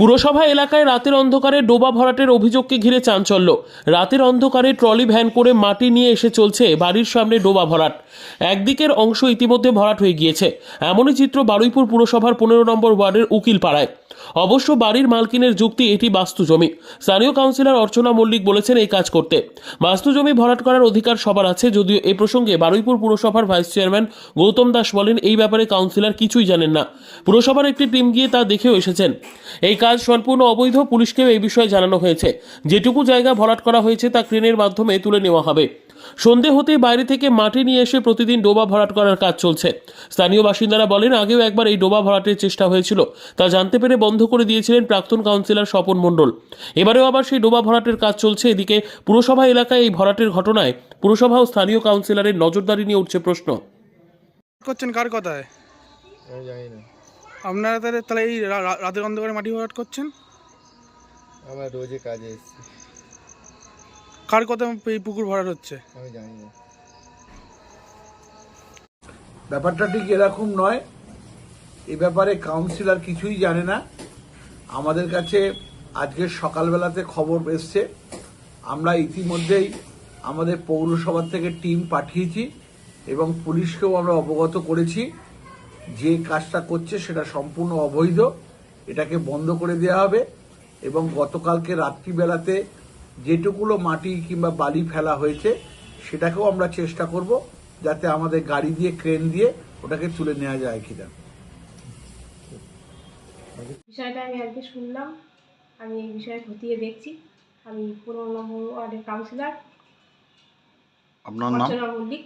পুরসভা এলাকায় রাতের অন্ধকারে ডোবা ভরাটের অভিযোগকে ঘিরে চাঞ্চল্য। রাতের অন্ধকারে ট্রলি ভ্যান করে মাটি নিয়ে এসে চলছে বাড়ির সামনে ডোবা ভরাট। একদিকের অংশ ইতিমধ্যে ভরাট হয়ে গিয়েছে। এমনই চিত্র বারুইপুর পুরসভার পনেরো নম্বর ওয়ার্ডের উকিলপাড়ায়। অবশ্য বাড়ির মালকিনের যুক্তি এটি বাস্তু জমি। স্থানীয় কাউন্সিলর অর্চনা মল্লিক বলেছেন এই কাজ করতে। বাস্তু জমি ভরাট করার অধিকার সবার আছে, যদিও এ প্রসঙ্গে বারুইপুর পুরসভার ভাইস চেয়ারম্যান গৌতম দাস বলেন, এই ব্যাপারে কাউন্সিলর কিছুই জানেন না। পুরসভার একটি টিম গিয়ে তা দেখেও এসেছেন। এই কাজ সম্পূর্ণ অবৈধ, পুলিশকেও এই বিষয়ে জানানো হয়েছে। যেটুকু জায়গা ভরাট করা হয়েছে, তা ক্রেনের মাধ্যমে তুলে নেওয়া হবে। সন্ধে হতে বাইরে থেকে মাটি নিয়ে এসে প্রতিদিন ডোবা ভরাট করার কাজ চলছে। স্থানীয় বাসিন্দারা বলেন আগেও একবার এই ডোবা ভরাটের চেষ্টা হয়েছিল। তা জানতে পেরে বন্ধ করে দিয়েছিলেন প্রাক্তন কাউন্সিলর স্বপন মণ্ডল। এবারেও আবার সেই ডোবা ভরাটের কাজ চলছে। এদিকে পুরসভা এলাকায় এই ভরাটের ঘটনায় পুরসভা ও স্থানীয় কাউন্সিলরের নজরদারি নিয়ে উঠছে প্রশ্ন। করছেন কার কথায়? আমি জানি না। আপনারা তাহলে তাহলে এই রাতের অন্ধকারে মাটি ভরাট করছেন? আমার রোজে কাজে এসেছি। কার কথা এই পুকুর ভরাট হচ্ছে? আমি জানি না। ব্যাপারটা ঠিক এরকম নয়। এ ব্যাপারে কাউন্সিলর কিছুই জানে না। আমাদের কাছে আজকে সকালবেলাতে খবর এসছে। আমরা ইতিমধ্যেই আমাদের পৌরসভা থেকে টিম পাঠিয়েছি এবং পুলিশকেও আমরা অবগত করেছি। যে কাজটা করছে সেটা সম্পূর্ণ অবৈধ। এটাকে বন্ধ করে দেওয়া হবে এবং গতকালকে রাত্রিবেলাতে যেটুকুলো মাটি কিংবা বালি ফেলা হয়েছে সেটাকেও আমরা চেষ্টা করব যাতে আমাদের গাড়ি দিয়ে ক্রেন দিয়ে ওটাকে তুলে নেওয়া যায় কিনা। বিষয়টা আমি আজকে শুনলাম আমি এই বিষয়ে খতিয়ে দেখছি। আমি পুরনো নম্বর ওয়ার্ডের কাউন্সিলর আপনার নাম? মল্লিক।